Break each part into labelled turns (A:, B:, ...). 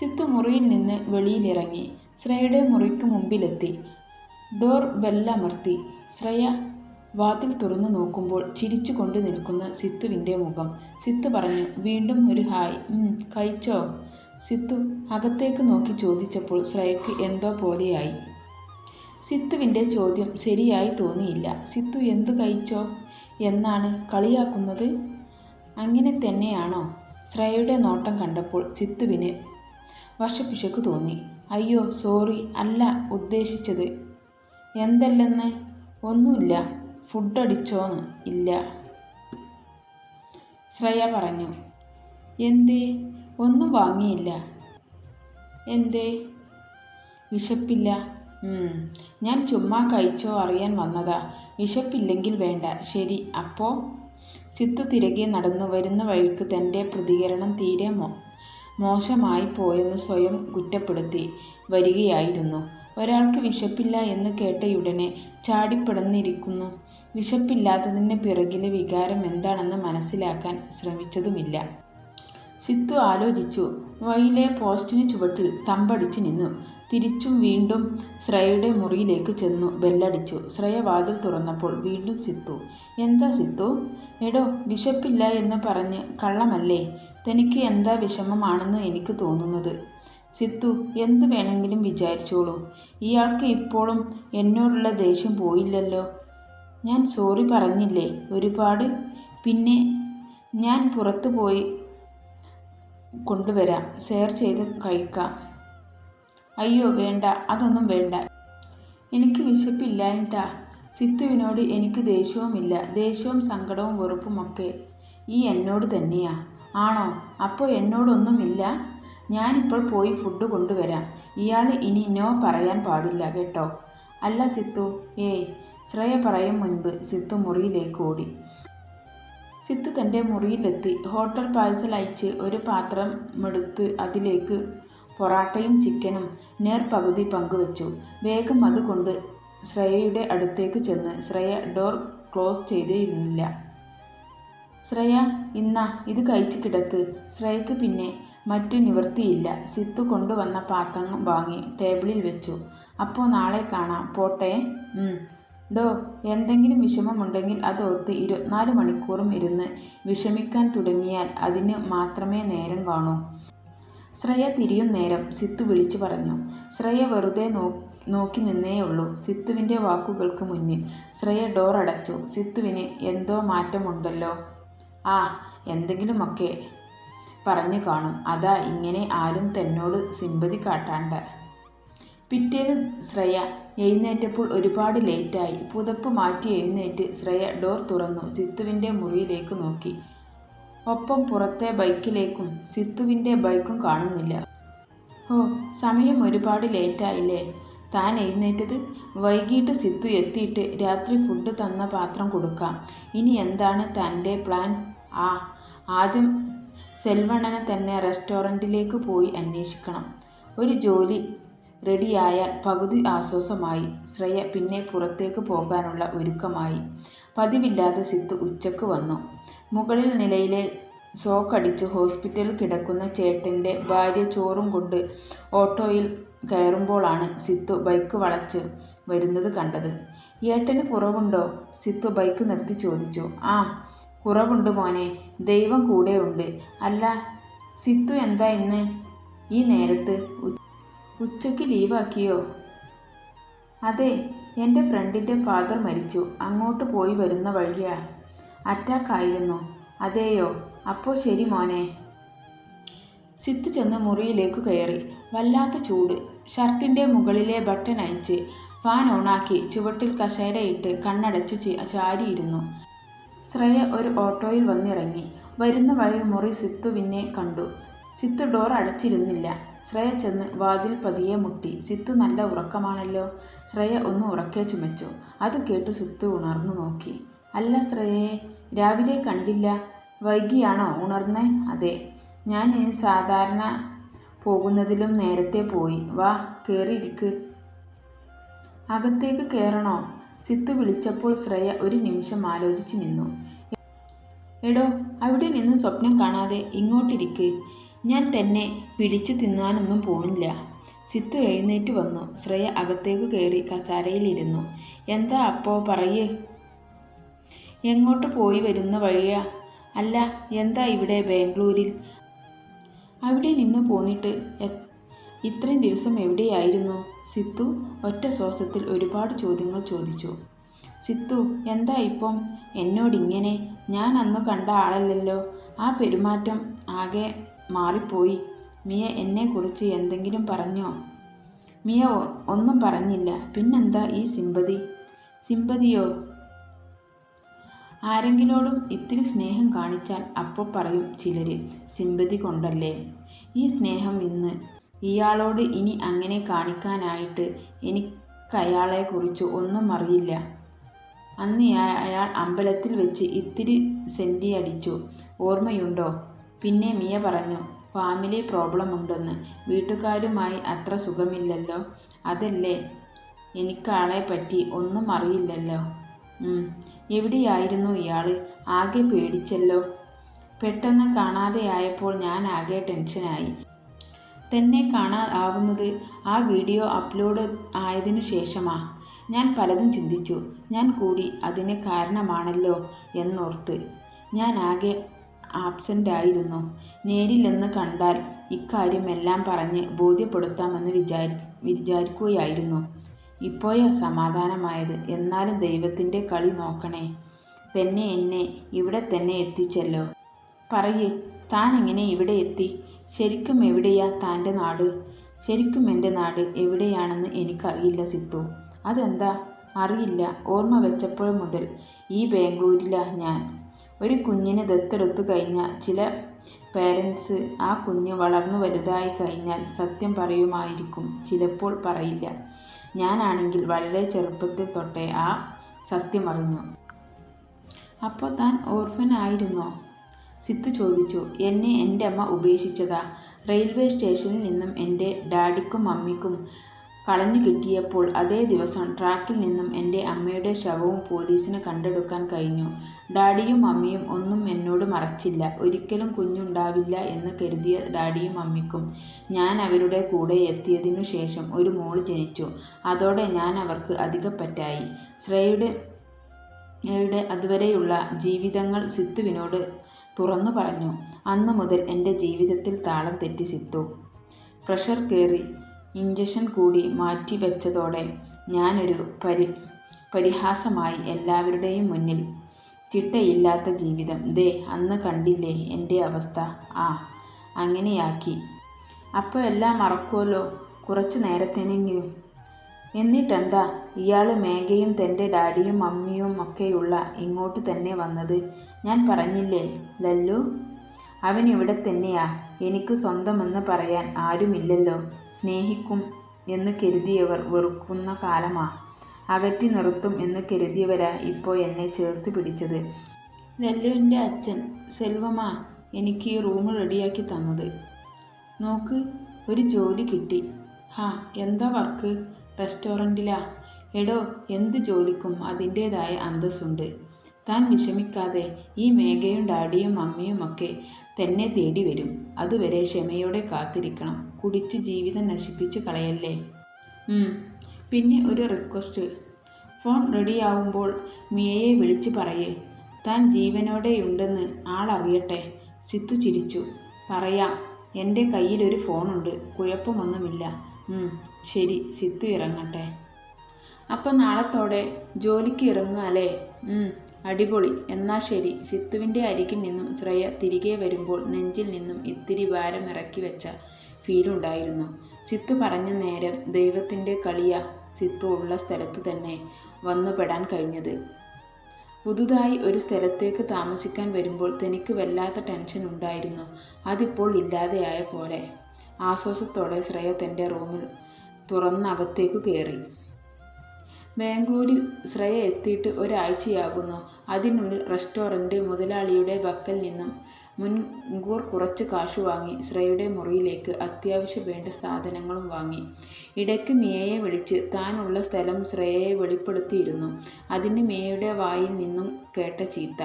A: സിത്തു മുറിയിൽ നിന്ന് വെളിയിലിറങ്ങി ശ്രേയയുടെ മുറിക്ക് മുമ്പിലെത്തി. ഡോർ ബെല്ലമർത്തി ശ്രേയ വാതിൽ തുറന്നു നോക്കുമ്പോൾ ചിരിച്ചുകൊണ്ട് നിൽക്കുന്ന സിത്തുവിന്റെ മുഖം. സിത്തു പറഞ്ഞു വീണ്ടും ഒരു ഹായ്. "ഉം, കഴിച്ചോ? സിത്തു അകത്തേക്ക് നോക്കി ചോദിച്ചപ്പോൾ ശ്രേയക്ക് എന്തോ പോലെയായി. സിത്തുവിന്റെ ചോദ്യം ശരിയായി തോന്നിയില്ല. സിത്തു എന്തു കഴിച്ചോ? എന്നാണ് കളിയാക്കുന്നത്? അങ്ങനെ തന്നെയാണോ? ശ്രേയയുടെ നോട്ടം കണ്ടപ്പോൾ സിത്തുവിന് വശപ്പിശക്ക് തോന്നി. അയ്യോ സോറി അല്ല ഉദ്ദേശിച്ചത് എന്തല്ലെന്ന്? ഒന്നുമില്ല ഫുഡ് അടിച്ചോന്ന് ഇല്ല. ശ്രേയ പറഞ്ഞു. എന്തേ? ഒന്നും വാങ്ങിയില്ല. എന്തേ? വിശപ്പില്ല. ഞാൻ ചുമ്മാ കഴിച്ചോ അറിയാൻ വന്നതാ. വിശപ്പില്ലെങ്കിൽ വേണ്ട. ശരി അപ്പോൾ സിത്തു തിരകെ നടന്നു വരുന്ന വഴിക്ക് തന്റെ പ്രതികരണം തീരെ മോശമായി പോയെന്ന് സ്വയം കുറ്റപ്പെടുത്തി വരികയായിരുന്നു. ഒരാൾക്ക് വിശപ്പില്ല എന്ന് കേട്ടയുടനെ ചാടിപ്പിടന്നിരിക്കുന്നു വിശപ്പില്ലാത്തതിന്റെ പിറകിലെ വികാരം എന്താണെന്ന് മനസ്സിലാക്കാൻ ശ്രമിച്ചതുമില്ല. സിത്തു ആലോചിച്ചു. വഴിയിലെ പോസ്റ്റിന് ചുവട്ടിൽ തമ്പടിച്ച് നിന്നു. തിരിച്ചും വീണ്ടും ശ്രയയുടെ മുറിയിലേക്ക് ചെന്നു. ബെല്ലടിച്ചു. ശ്രയ വാതിൽ തുറന്നപ്പോൾ വീണ്ടും സിത്തു. എന്താ സിത്തു? എടോ വിശപ്പില്ല എന്ന് പറഞ്ഞ് കള്ളമല്ലേ? തനിക്ക് എന്താ വിഷമമാണെന്ന് എനിക്ക് തോന്നുന്നത്. സിത്തു എന്ത് വേണമെങ്കിലും വിചാരിച്ചോളൂ. ഇയാൾക്ക് ഇപ്പോഴും എന്നോടുള്ള ദേഷ്യം പോയില്ലല്ലോ. ഞാൻ സോറി പറഞ്ഞില്ലേ ഒരുപാട്? പിന്നെ ഞാൻ പുറത്തു പോയി കൊണ്ടുവരാം. ഷെയർ ചെയ്ത് കഴിക്കാം. അയ്യോ വേണ്ട. അതൊന്നും വേണ്ട. എനിക്ക് വിശപ്പില്ലായിട്ടാ സിത്തുവിനോട് എനിക്ക് ദേഷ്യവുമില്ല. ദേഷ്യവും സങ്കടവും വെറുപ്പുമൊക്കെ ഈ എന്നോട് തന്നെയാ. ആണോ? അപ്പോൾ എന്നോടൊന്നുമില്ല? ഞാനിപ്പോൾ പോയി ഫുഡ് കൊണ്ടുവരാം. ഇയാൾ ഇനി നോ പറയാൻ പാടില്ല കേട്ടോ. അല്ല സിത്തു. ഏയ് ശ്രേയ പറയും മുൻപ് സിത്തു മുറിയിലേക്ക് ഓടി. സിത്തു തന്റെ മുറിയിലെത്തി. ഹോട്ടൽ പാഴ്സൽ അയച്ച് ഒരു പാത്രം എടുത്ത് അതിലേക്ക് പൊറാട്ടയും ചിക്കനും നേർ പകുതി പങ്കുവച്ചു. വേഗം അതുകൊണ്ട് ശ്രേയയുടെ അടുത്തേക്ക് ചെന്ന് ശ്രേയ ഡോർ ക്ലോസ് ചെയ്തിരുന്നില്ല. ശ്രേയ ഇന്നാ ഇത് കഴിച്ച് കിടക്ക്. ശ്രേയക്ക് പിന്നെ മറ്റു നിവൃത്തിയില്ല. സിത്തു കൊണ്ടുവന്ന പാത്രം വാങ്ങി ടേബിളിൽ വെച്ചു. അപ്പോൾ നാളെ കാണാം. പോട്ടെ. ഡോ എന്തെങ്കിലും വിഷമമുണ്ടെങ്കിൽ അതോർത്ത് ഇരുപത്തിനാല് മണിക്കൂറും ഇരുന്ന് വിഷമിക്കാൻ തുടങ്ങിയാൽ അതിന് മാത്രമേ നേരം കാണൂ. ശ്രേയ തിരിയും നേരം സിത്തു വിളിച്ചു പറഞ്ഞു. ശ്രേയ വെറുതെ നോക്കി നിന്നേയുള്ളൂ സിത്തുവിന്റെ വാക്കുകൾക്ക് മുന്നിൽ ശ്രേയ ഡോർ അടച്ചു. സിത്തുവിന് എന്തോ മാറ്റമുണ്ടല്ലോ. ആ എന്തെങ്കിലുമൊക്കെ പറഞ്ഞു കാണും. അതാ ഇങ്ങനെ ആരും തന്നോട് സിമ്പതി കാട്ടാണ്ട്. പിറ്റേന്ന് ശ്രേയ എഴുന്നേറ്റപ്പോൾ ഒരുപാട് ലേറ്റായി. പുതപ്പ് മാറ്റി എഴുന്നേറ്റ് ശ്രേയ ഡോർ തുറന്നു സിത്തുവിന്റെ മുറിയിലേക്ക് നോക്കി. ഒപ്പം പുറത്തെ ബൈക്കിലേക്കും സിത്തുവിന്റെ ബൈക്കും കാണുന്നില്ല. ഓ സമയം ഒരുപാട് ലേറ്റായില്ലേ? താൻ എഴുന്നേറ്റത്? വൈകിട്ട് സിത്തു എത്തിയിട്ട് രാത്രി ഫുഡ് തന്ന പാത്രം കൊടുക്കാം. ഇനി എന്താണ് തന്റെ പ്ലാൻ? ആ ആദ്യം സെൽവണ്ണനെ തന്നെ റെസ്റ്റോറന്റിലേക്ക് പോയി അന്വേഷിക്കണം. ഒരു ജോലി റെഡിയായാൽ പകുതി ആശ്വാസമായി. ശ്രേയ പിന്നെ പുറത്തേക്ക് പോകാനുള്ള ഒരുക്കമായി. പതിവില്ലാതെ സിത്തു ഉച്ചയ്ക്ക് വന്നു. മുകളിൽ നിലയിലെ സോക്കടിച്ച് ഹോസ്പിറ്റലിൽ കിടക്കുന്ന ചേട്ടന്റെ ഭാര്യ ചോറും കൊണ്ട് ഓട്ടോയിൽ കയറുമ്പോഴാണ് സിത്തു ബൈക്ക് വളച്ച് വരുന്നത് കണ്ടത്. ഏട്ടന് കുറവുണ്ടോ? സിത്തു ബൈക്ക് നിർത്തി ചോദിച്ചു. ആ കുറവുണ്ട് മോനെ. ദൈവം കൂടെയുണ്ട്. അല്ല സിത്തു എന്താ ഇന്ന് ഈ നേരത്ത് ഉച്ചയ്ക്ക് ലീവാക്കിയോ? അതെ എന്റെ ഫ്രണ്ടിന്റെ ഫാദർ മരിച്ചു. അങ്ങോട്ട് പോയി വരുന്ന വഴിയാ. അറ്റാക്കായിരുന്നു. അതെയോ? അപ്പോൾ ശരി മോനെ. സിത്ത് ചെന്ന് മുറിയിലേക്ക് കയറി. വല്ലാത്ത ചൂട്. ഷർട്ടിന്റെ മുകളിലെ ബട്ടൺ അയച്ച് ഫാൻ ഓണാക്കി ചുവട്ടിൽ കസേരയിട്ട് കണ്ണടച്ചു ചാരിയിരുന്നു. ശ്രേയ ഒരു ഓട്ടോയിൽ വന്നിറങ്ങി. വരുന്ന വഴി മുറി സിത്തുവിനെ കണ്ടു. സിത്തു ഡോർ അടച്ചിരുന്നില്ല. ശ്രേയ ചെന്ന് വാതിൽ പതിയെ മുട്ടി. സിത്തു നല്ല ഉറക്കമാണല്ലോ. ശ്രേയ ഒന്ന് ഉറക്കെ ചുമച്ചു. അത് കേട്ടു സിത്തു ഉണർന്നു നോക്കി. അല്ല ശ്രേയേ രാവിലെ കണ്ടില്ല. വൈകിയാണോ ഉണർന്നേ? അതെ. ഞാൻ സാധാരണ പോകുന്നതിലും നേരത്തെ പോയി. വാ കയറിയിരിക്ക് അകത്തേക്ക് കയറണോ സിത്തു വിളിച്ചപ്പോൾ ശ്രേയ ഒരു നിമിഷം ആലോചിച്ചു നിന്നു. എടോ അവിടെ നിന്ന് സ്വപ്നം കാണാതെ ഇങ്ങോട്ടിരിക്ക്. ഞാൻ തന്നെ പിടിച്ചു തിന്നാനൊന്നും പോണില്ല സിത്തു എഴുന്നേറ്റ് വന്നു. ശ്രേയ അകത്തേക്ക് കയറി കസാരയിലിരുന്നു. എന്താ അപ്പോ പറയേ? എങ്ങോട്ട് പോയി വരുന്ന വഴിയാ? അല്ല എന്താ ഇവിടെ ബാംഗ്ലൂരിൽ? അവിടെ നിന്ന് പോന്നിട്ട് ഇത്രയും ദിവസം എവിടെയായിരുന്നു? സിത്തു ഒറ്റ ശ്വാസത്തിൽ ഒരുപാട് ചോദ്യങ്ങൾ ചോദിച്ചു. സിത്തു എന്താ ഇപ്പം? എന്നോടിങ്ങനെ? ഞാൻ അന്ന് കണ്ട ആളല്ലല്ലോ. ആ പെരുമാറ്റം ആകെ മാറിപ്പോയി. മിയ എന്നെക്കുറിച്ച് എന്തെങ്കിലും പറഞ്ഞോ? മിയ ഒന്നും പറഞ്ഞില്ല. പിന്നെന്താ ഈ സിമ്പതി? സിമ്പതിയോ? ആരെങ്കിലോടും ഇത്തിരി സ്നേഹം കാണിച്ചാൽ അപ്പോൾ പറയും ചിലർ സിമ്പതി കൊണ്ടല്ലേ? ഈ സ്നേഹം ഇന്ന് ഇയാളോട് ഇനി അങ്ങനെ കാണിക്കാനായിട്ട് എനിക്കയാളെക്കുറിച്ച് ഒന്നും അറിയില്ല. അന്ന് അയാൾ അമ്പലത്തിൽ വെച്ച് ഇത്തിരി സെന്റി അടിച്ചു ഓർമ്മയുണ്ടോ? പിന്നെ മിയ പറഞ്ഞു ഫാമിലി പ്രോബ്ലം ഉണ്ടെന്ന് വീട്ടുകാരുമായി അത്ര സുഖമില്ലല്ലോ. അതല്ലേ? എനിക്കാളെ പറ്റി ഒന്നും അറിയില്ലല്ലോ. എവിടെയായിരുന്നു ഇയാൾ ആകെ പേടിച്ചല്ലോ. പെട്ടെന്ന് കാണാതെയായപ്പോൾ ഞാൻ ആകെ ടെൻഷനായി. തന്നെ കാണാതാവുന്നത് ആ വീഡിയോ അപ്ലോഡ് ആയതിനു ശേഷമാ. ഞാൻ പലതും ചിന്തിച്ചു. ഞാൻ കൂടി അതിന് കാരണമാണല്ലോ എന്നോർത്ത്. ഞാൻ ആകെ ആബ്സെന്റ് ആയിരുന്നു നേരിലെന്ന് കണ്ടാൽ ഇക്കാര്യമെല്ലാം പറഞ്ഞ് ബോധ്യപ്പെടുത്താമെന്ന് വിചാരി വിചാരിക്കുകയായിരുന്നു. ഇപ്പോയാ സമാധാനമായത്. എന്നാലും ദൈവത്തിന്റെ കളി നോക്കണേ. തന്നെ എന്നെ ഇവിടെ തന്നെ എത്തിച്ചല്ലോ. പറയേ താൻ എങ്ങനെ ഇവിടെ എത്തി? ശരിക്കും എവിടെയാ താന്റെ നാട്? ശരിക്കും എന്റെ നാട് എവിടെയാണെന്ന് എനിക്കറിയില്ല സിത്തു അതെന്താ? അറിയില്ല. ഓർമ്മ വെച്ചപ്പോൾ മുതൽ ഈ ബാംഗ്ലൂരിലാ ഞാൻ. ഒരു കുഞ്ഞിനെ ദത്തെടുത്തു കഴിഞ്ഞാൽ ചില പേരൻസ് ആ കുഞ്ഞ് വളർന്നു വലുതായി കഴിഞ്ഞാൽ സത്യം പറയുമായിരിക്കും. ചിലപ്പോൾ പറയില്ല. ഞാനാണെങ്കിൽ വളരെ ചെറുപ്പത്തിൽ തൊട്ടേ ആ സത്യം അറിഞ്ഞു. അപ്പോൾ താൻ ഓർഫൻ ആയിരുന്നോ സിത്ത് ചോദിച്ചു. എന്നെ എന്റെ അമ്മ ഉപേക്ഷിച്ചതാ. റെയിൽവേ സ്റ്റേഷനിൽ നിന്നും എന്റെ ഡാഡിക്കും മമ്മിക്കും കളഞ്ഞു കിട്ടിയപ്പോൾ അതേ ദിവസം ട്രാക്കിൽ നിന്നും എന്റെ അമ്മയുടെ ശവവും പോലീസിന് കണ്ടെടുക്കാൻ കഴിഞ്ഞു. ഡാഡിയും അമ്മയും ഒന്നും എന്നോട് മറച്ചില്ല. ഒരിക്കലും കുഞ്ഞുണ്ടാവില്ല എന്ന് കരുതിയ ഡാഡിയും അമ്മയ്ക്കും ഞാൻ അവരുടെ കൂടെ എത്തിയതിനു ശേഷം ഒരു മോൾ ജനിച്ചു. അതോടെ ഞാൻ അവർക്ക് അധികപ്പറ്റായി. ശ്രേയുടെ യുടെ അതുവരെയുള്ള ജീവിതങ്ങൾ സിത്തുവിനോട് തുറന്നു പറഞ്ഞു. അന്നു മുതൽ എന്റെ ജീവിതത്തിൽ താളം തെറ്റി സിത്തു. പ്രഷർ കയറി ഇഞ്ചക്ഷൻ കൂടി മാറ്റിവെച്ചതോടെ ഞാനൊരു പരി പരിഹാസമായി എല്ലാവരുടെയും മുന്നിൽ. ചിട്ടയില്ലാത്ത ജീവിതം. ദേ അന്ന് കണ്ടില്ലേ എന്റെ അവസ്ഥ? ആ അങ്ങനെയാക്കി. അപ്പോൾ എല്ലാം മറക്കുമല്ലോ കുറച്ച് നേരത്തേനെങ്കിലും എന്നിട്ടെന്താ? ഇയാൾ മേഘയും തന്റെ ഡാഡിയും മമ്മിയും ഒക്കെയുള്ള ഇങ്ങോട്ട് തന്നെ വന്നത്? ഞാൻ പറഞ്ഞില്ലേ ലല്ലു? അവൻ ഇവിടെ തന്നെയാ. എനിക്ക് സ്വന്തമെന്ന് പറയാൻ ആരുമില്ലല്ലോ. സ്നേഹിക്കും എന്ന് കരുതിയവർ വെറുക്കുന്ന കാലമാ. അകറ്റി നിർത്തും എന്ന് കരുതിയവരാ ഇപ്പോൾ എന്നെ ചേർത്ത് പിടിച്ചത്. ലല്ലുവിന്റെ അച്ഛൻ സെൽവമാ എനിക്ക് ഈ റൂം റെഡിയാക്കി തന്നത്. നോക്ക് ഒരു ജോലി കിട്ടി. ഹാ എന്താ വർക്ക്? റെസ്റ്റോറന്റിലാ. എടോ എന്ത് ജോലിക്കും അതിന്റേതായ അന്തസ്സുണ്ട്. താൻ വിഷമിക്കാതെ ഈ മേഘയും ഡാഡിയും അമ്മയുമൊക്കെ തന്നെ തേടി വരും. അതുവരെ ക്ഷമയോടെ കാത്തിരിക്കണം. കുടിച്ച് ജീവിതം നശിപ്പിച്ച് കളയല്ലേ? പിന്നെ ഒരു റിക്വസ്റ്റ് ഫോൺ റെഡിയാവുമ്പോൾ മിയയെ വിളിച്ച് പറയേ. താൻ ജീവനോടെയുണ്ടെന്ന് ആളറിയട്ടെ സിത്തു ചിരിച്ചു. പറയാം. എന്റെ കയ്യിലൊരു ഫോണുണ്ട് കുഴപ്പമൊന്നുമില്ല. ശരി. സിത്തു ഇറങ്ങട്ടെ. അപ്പം നാളത്തോടെ ജോലിക്ക് ഇറങ്ങുക അല്ലേ? അടിപൊളി. എന്നാ ശരി സിത്തുവിന്റെ അരികിൽ നിന്നും ശ്രേയ തിരികെ വരുമ്പോൾ നെഞ്ചിൽ നിന്നും ഇത്തിരി ഭാരം ഇറക്കി വെച്ച ഫീലുണ്ടായിരുന്നു. സിത്തു പറഞ്ഞ നേരം ദൈവത്തിന്റെ കളിയ സിത്തു ഉള്ള സ്ഥലത്ത് തന്നെ വന്നുപെടാൻ കഴിഞ്ഞത്. പുതുതായി ഒരു സ്ഥലത്തേക്ക് താമസിക്കാൻ വരുമ്പോൾ തനിക്ക് വല്ലാത്ത ടെൻഷൻ ഉണ്ടായിരുന്നു. അതിപ്പോൾ ഇല്ലാതെയായ പോലെ ആശ്വാസത്തോടെ ശ്രേയ തന്റെ റൂമിൽ തുറന്നകത്തേക്ക് കയറി. ബാംഗ്ലൂരിൽ ശ്രേയ എത്തിയിട്ട് ഒരാഴ്ചയാകുന്നു. അതിനുള്ളിൽ റെസ്റ്റോറന്റ് മുതലാളിയുടെ വക്കൽ നിന്നും മുൻകൂർ കുറച്ച് കാശ് വാങ്ങി ശ്രേയയുടെ മുറിയിലേക്ക് അത്യാവശ്യം വേണ്ട സാധനങ്ങളും വാങ്ങി. ഇടയ്ക്ക് മിയയെ വിളിച്ച് താനുള്ള സ്ഥലം ശ്രേയയെ വെളിപ്പെടുത്തിയിരുന്നു. അതിന് മിയയുടെ വായിൽ നിന്നും കേട്ട ചീത്ത.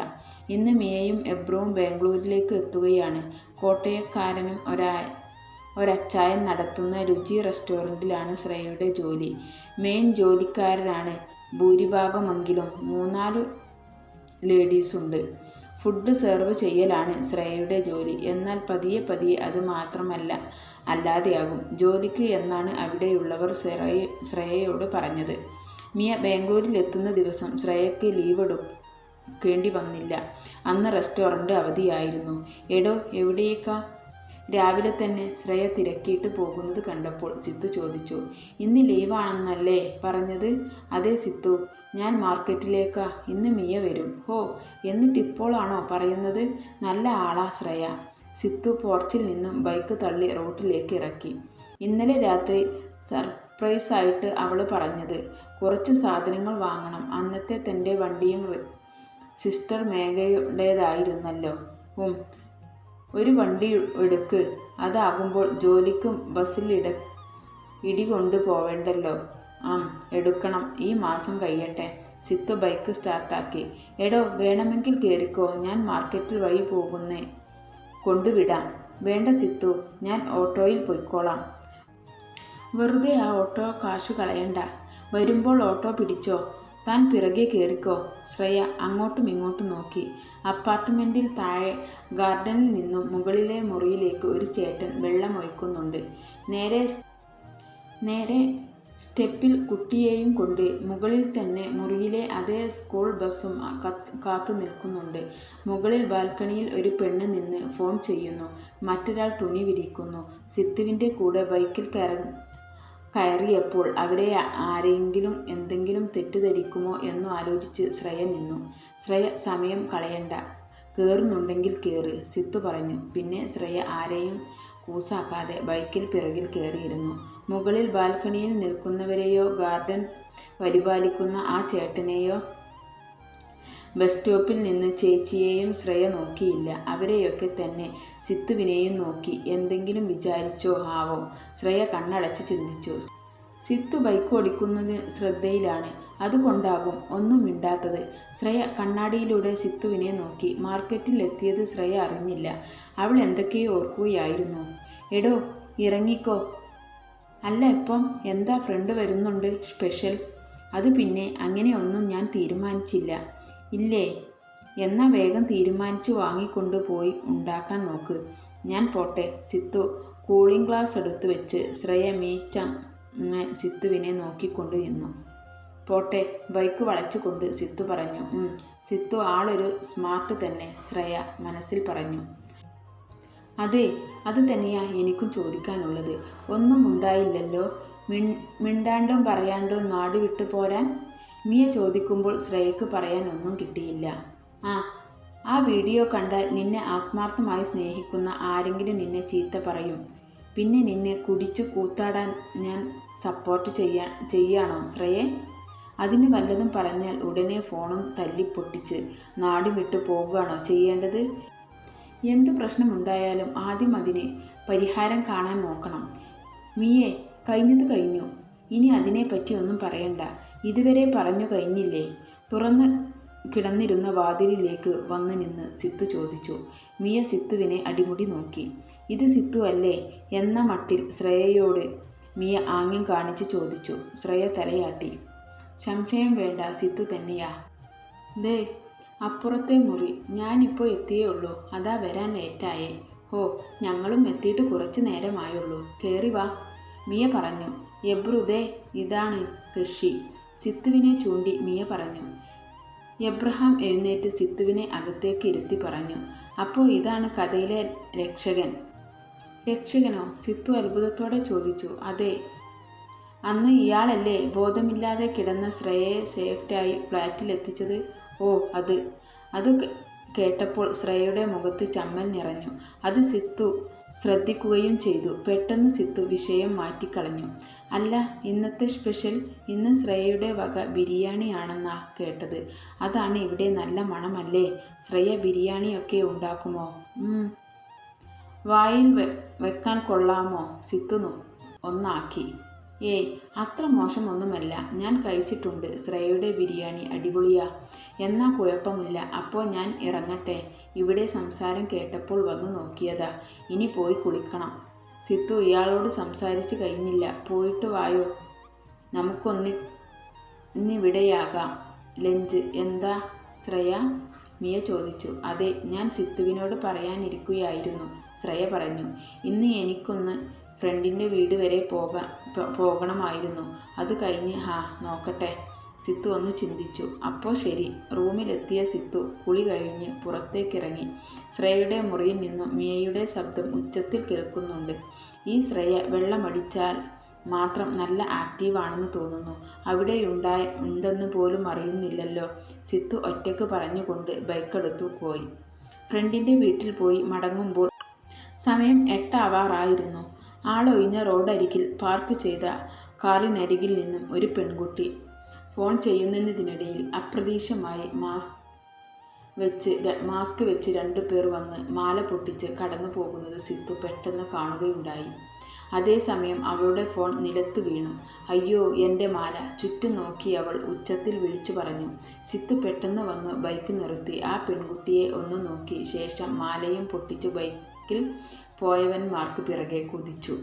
A: ഇന്ന് മിയയും എബ്രവും ബാംഗ്ലൂരിലേക്ക് എത്തുകയാണ്. കോട്ടയക്കാരനും ഒരാ ഒരച്ചായൻ നടത്തുന്ന രുചി റെസ്റ്റോറന്റിലാണ് ശ്രേയയുടെ ജോലി. മെയിൻ ജോലിക്കാരനാണ് ഭൂരിഭാഗമെങ്കിലും മൂന്നാൽ ലേഡീസുണ്ട്. ഫുഡ് സെർവ് ചെയ്യലാണ് ശ്രേയയുടെ ജോലി. എന്നാൽ പതിയെ പതിയെ അത് മാത്രമല്ല അല്ലാതെയാകും ജോലിക്ക് എന്നാണ് അവിടെയുള്ളവർ ശ്രേയ ശ്രേയയോട് പറഞ്ഞത്. മിയ ബാംഗ്ലൂരിൽ എത്തുന്ന ദിവസം ശ്രേയയ്ക്ക് ലീവ് എടുക്കേണ്ടി വന്നില്ല. അന്ന് റെസ്റ്റോറന്റ് അവധിയായിരുന്നു. "എടോ എവിടേക്കാ? " രാവിലെ തന്നെ ശ്രേയ തിരക്കിയിട്ട് പോകുന്നത് കണ്ടപ്പോൾ സിത്തു ചോദിച്ചു. "ഇന്ന് ലീവാണെന്നല്ലേ പറഞ്ഞത്? " "അതെ സിത്തു ഞാൻ മാർക്കറ്റിലേക്കാ. ഇന്ന് മിയ വരും. " "ഹോ, എന്നിട്ട് ഇപ്പോളാണോ പറയുന്നത്? നല്ല ആളാ ശ്രേയ. " സിത്തു പോർച്ചിൽ നിന്നും ബൈക്ക് തള്ളി റോട്ടിലേക്ക് ഇറക്കി. ഇന്നലെ രാത്രി സർപ്രൈസായിട്ട് അവൾ പറഞ്ഞത്. കുറച്ച് സാധനങ്ങൾ വാങ്ങണം. അന്നത്തെ തന്റെ വണ്ടിയും സിസ്റ്റർ മേഘയുടേതായിരുന്നല്ലോ. "ഉം, ഒരു വണ്ടി എടുക്ക്. അതാകുമ്പോൾ ജോലിക്കും ബസ്സിലിട ഇടി കൊണ്ടു പോവേണ്ടല്ലോ. " ആ എടുക്കണം. ഈ മാസം കഴിയട്ടെ. " സിത്തു ബൈക്ക് സ്റ്റാർട്ടാക്കി. "എടോ വേണമെങ്കിൽ കയറിക്കോ ഞാൻ മാർക്കറ്റിൽ വഴി പോകുന്നേ. കൊണ്ടുവിടാം. " "വേണ്ട സിത്തു ഞാൻ ഓട്ടോയിൽ പോയിക്കോളാം വെറുതെ ആ ഓട്ടോ കാശ് കളയണ്ട. വരുമ്പോൾ ഓട്ടോ പിടിച്ചോ. താൻ പിറകെ കേറിക്കോ. " ശ്രേയ അങ്ങോട്ടുമിങ്ങോട്ടും നോക്കി. അപ്പാർട്ട്മെന്റിൽ താഴെ ഗാർഡനിൽ നിന്നും മുകളിലെ മുറിയിലേക്ക് ഒരു ചേട്ടൻ വെള്ളമൊഴിക്കുന്നുണ്ട്. നേരെ നേരെ സ്റ്റെപ്പിൽ കുട്ടിയെയും കൊണ്ട്. മുകളിൽ തന്നെ മുറിയിലെ അതേ സ്കൂൾ ബസ്സും കാത്തു നിൽക്കുന്നുണ്ട് മുകളിൽ ബാൽക്കണിയിൽ ഒരു പെണ്ണ് നിന്ന് ഫോൺ ചെയ്യുന്നു. മറ്റൊരാൾ തുണി വിരിക്കുന്നു. സിത്തുവിന്റെ കൂടെ ബൈക്കിൽ കയറിയപ്പോൾ അവിടെ ആരെങ്കിലും എന്തെങ്കിലും തെറ്റിദ്ധരിക്കുമോ എന്നു ആലോചിച്ച് ശ്രേയ നിന്നു. "ശ്രേയ സമയം കളയണ്ട. കയറുന്നുണ്ടെങ്കിൽ കയറി " സിത്തു പറഞ്ഞു. പിന്നെ ശ്രേയ ആരെയും കൂസാക്കാതെ ബൈക്കിൽ പിറകിൽ കയറിയിരുന്നു മുകളിൽ ബാൽക്കണിയിൽ നിൽക്കുന്നവരെയോ ഗാർഡൻ പരിപാലിക്കുന്ന ആ ചേട്ടനെയോ ബസ് സ്റ്റോപ്പിൽ നിന്ന് ചേച്ചിയെയും ശ്രേയ നോക്കിയില്ല. അവരെയൊക്കെ തന്നെ സിത്തുവിനെയും നോക്കി. എന്തെങ്കിലും വിചാരിച്ചോ ആവോ? ശ്രേയ കണ്ണടച്ച് ചിന്തിച്ചു. സിത്തു ബൈക്ക് ഓടിക്കുന്നത് ശ്രദ്ധയിലാണ്. അതുകൊണ്ടാകും ഒന്നും മിണ്ടാത്തത്. ശ്രേയ കണ്ണാടിയിലൂടെ സിത്തുവിനെ നോക്കി. മാർക്കറ്റിൽ എത്തിയത് ശ്രേയ അറിഞ്ഞില്ല. അവൾ എന്തൊക്കെയോ ഓർക്കുകയായിരുന്നു. "എടോ ഇറങ്ങിക്കോ. അല്ല ഇപ്പം എന്താ ഫ്രണ്ട് വരുന്നുണ്ട് സ്പെഷ്യൽ? " "അത് പിന്നെ അങ്ങനെയൊന്നും ഞാൻ തീരുമാനിച്ചില്ല. " "ഇല്ലേ? എന്നാ വേഗം തീരുമാനിച്ച് വാങ്ങിക്കൊണ്ട് പോയി ഉണ്ടാക്കാൻ നോക്ക്. ഞാൻ പോട്ടെ. " സിത്തു കൂളിംഗ് ഗ്ലാസ് എടുത്ത് വെച്ച് ശ്രേയ മീച്ച സിത്തുവിനെ നോക്കിക്കൊണ്ട് നിന്നു. "പോട്ടെ. " ബൈക്ക് വളച്ചുകൊണ്ട് സിത്തു പറഞ്ഞു. "ഉം, സിത്തു ആളൊരു സ്മാർട്ട് തന്നെ " ശ്രേയ മനസ്സിൽ പറഞ്ഞു. അതെ അത് തന്നെയാ എനിക്കും ചോദിക്കാനുള്ളത്. ഒന്നും ഉണ്ടായില്ലല്ലോ മിണ്ടാണ്ടും പറയാണ്ടും നാട് വിട്ട് പോരാൻ? " മിയ ചോദിക്കുമ്പോൾ ശ്രേയക്ക് പറയാൻ ഒന്നും കിട്ടിയില്ല. "ആ, ആ വീഡിയോ കണ്ടാൽ നിന്നെ ആത്മാർത്ഥമായി സ്നേഹിക്കുന്ന ആരെങ്കിലും നിന്നെ ചീത്ത പറയും. പിന്നെ നിന്നെ കുടിച്ച് കൂത്താടാൻ ഞാൻ സപ്പോർട്ട് ചെയ്യാ ചെയ്യാണോ ശ്രേയെ അതിന് വല്ലതും പറഞ്ഞാൽ ഉടനെ ഫോണും തല്ലിപ്പൊട്ടിച്ച് നാടും വിട്ടു പോവുകയാണോ ചെയ്യേണ്ടത്? എന്ത് പ്രശ്നമുണ്ടായാലും ആദ്യം അതിന് പരിഹാരം കാണാൻ നോക്കണം. മിയെ കഴിഞ്ഞത് കഴിഞ്ഞു. ഇനി അതിനെപ്പറ്റി ഒന്നും പറയണ്ട. ഇതുവരെ പറഞ്ഞു കഴിഞ്ഞില്ലേ? " തുറന്ന് കിടന്നിരുന്ന വാതിലിലേക്ക് വന്ന് നിന്ന് സിത്തു ചോദിച്ചു. മിയ സിത്തുവിനെ അടിമുടി നോക്കി. "ഇത് സിത്തു അല്ലേ? " എന്ന മട്ടിൽ ശ്രേയയോട് മിയ ആംഗ്യം കാണിച്ച് ചോദിച്ചു. ശ്രേയ തലയാട്ടി. "സംശയം വേണ്ട സിത്തു തന്നെയാ. ദേ അപ്പുറത്തെ മുറി. ഞാനിപ്പോൾ എത്തിയേ ഉള്ളൂ അതാ വരാൻ ലേറ്റായേ. " "ഹോ, ഞങ്ങളും എത്തിയിട്ട് കുറച്ച് നേരമായുള്ളൂ. കയറി വാ. " മിയ പറഞ്ഞു. എബ്രുദേ ഇതാണ് കക്ഷി. " സിത്തുവിനെ ചൂണ്ടി മിയ പറഞ്ഞു. എബ്രഹാം എഴുന്നേറ്റ് സിത്തുവിനെ അകത്തേക്ക് ഇരുത്തി പറഞ്ഞു. അപ്പോൾ ഇതാണ് കഥയിലെ രക്ഷകൻ? " "രക്ഷകനോ? " സിത്തു അത്ഭുതത്തോടെ ചോദിച്ചു. അതെ അന്ന് ഇയാളല്ലേ ബോധമില്ലാതെ കിടന്ന ശ്രേയയെ സേഫ്റ്റായി ഫ്ലാറ്റിലെത്തിച്ചത്? " "ഓ, അത്. " അത് കേട്ടപ്പോൾ ശ്രേയയുടെ മുഖത്ത് ചമ്മൽ നിറഞ്ഞു. അത് സിത്തു ശ്രദ്ധിക്കുകയും ചെയ്തു. പെട്ടെന്ന് സിത്തു വിഷയം മാറ്റിക്കളഞ്ഞു. "അല്ല, ഇന്നത്തെ സ്പെഷ്യൽ? " "ഇന്ന് ശ്രേയയുടെ വക ബിരിയാണിയാണെന്നാ കേട്ടത്. അതാണ് ഇവിടെ നല്ല മണമല്ലേ? " "ശ്രേയ ബിരിയാണിയൊക്കെ ഉണ്ടാക്കുമോ? " വായിൽ വെക്കാൻ കൊള്ളാമോ? " സിത്തു ഒന്നാക്കി. ഏയ് അത്ര മോശമൊന്നുമല്ല. ഞാൻ കഴിച്ചിട്ടുണ്ട്. ശ്രേയയുടെ ബിരിയാണി അടിപൊളിയാ. എന്നാ കുഴപ്പമില്ല. അപ്പോൾ ഞാൻ ഇറങ്ങട്ടെ. ഇവിടെ സംസാരം കേട്ടപ്പോൾ വന്നു നോക്കിയതാ. ഇനി പോയി കുളിക്കണം. സിത്തു ഇയാളോട് സംസാരിച്ച് കഴിഞ്ഞില്ല. പോയിട്ട് വായോ. നമുക്കൊന്നി ഇന്നിവിടെയാകാം ലഞ്ച്. എന്താ ശ്രേയ? മിയ ചോദിച്ചു. അതെ ഞാൻ സിത്തുവിനോട് പറയാനിരിക്കുകയായിരുന്നു. ശ്രേയ പറഞ്ഞു. ഇന്ന് എനിക്കൊന്ന് ഫ്രണ്ടിന്റെ വീട് വരെ പോകാൻ പോകണമായിരുന്നു. അത് കഴിഞ്ഞ് ഹാ നോക്കട്ടെ. സിത്തു ഒന്ന് ചിന്തിച്ചു. അപ്പോൾ ശരി. റൂമിലെത്തിയ സിത്തു കുളി കഴിഞ്ഞ് പുറത്തേക്കിറങ്ങി. ശ്രേയയുടെ മുറിയിൽ നിന്നും മിയയുടെ ശബ്ദം ഉച്ചത്തിൽ കേൾക്കുന്നുണ്ട്. ഈ ശ്രേയ വെള്ളമടിച്ചാൽ മാത്രം നല്ല ആക്റ്റീവാണെന്ന് തോന്നുന്നു. അവിടെ ഉണ്ടായി ഉണ്ടെന്ന് പോലും അറിയുന്നില്ലല്ലോ. സിത്തു ഒറ്റയ്ക്ക് പറഞ്ഞുകൊണ്ട് ബൈക്കെടുത്തു പോയി. ഫ്രണ്ടിന്റെ വീട്ടിൽ പോയി മടങ്ങുമ്പോൾ സമയം എട്ടാവാറായിരുന്നു. ആളൊഴിഞ്ഞ റോഡരികിൽ പാർക്ക് ചെയ്ത കാറിനരികിൽ നിന്നും ഒരു പെൺകുട്ടി ഫോൺ ചെയ്യുന്നതിനിടയിൽ അപ്രതീക്ഷമായി മാസ്ക് വെച്ച് മാസ്ക് വെച്ച് രണ്ടു പേർ വന്ന് മാല പൊട്ടിച്ച് കടന്നു പോകുന്നത് സിദ്ധു പെട്ടെന്ന് കാണുകയുണ്ടായി. അതേസമയം അവളുടെ ഫോൺ നിലത്ത് വീണു. അയ്യോ എന്റെ മാല. ചുറ്റും നോക്കി അവൾ ഉച്ചത്തിൽ വിളിച്ചു പറഞ്ഞു. സിത്തു പെട്ടെന്ന് വന്ന് ബൈക്ക് നിർത്തി. ആ പെൺകുട്ടിയെ ഒന്ന് നോക്കി ശേഷം മാലയും പൊട്ടിച്ച് ബൈക്കിൽ പോയവന്മാർക്ക് പിറകെ കുതിച്ചു.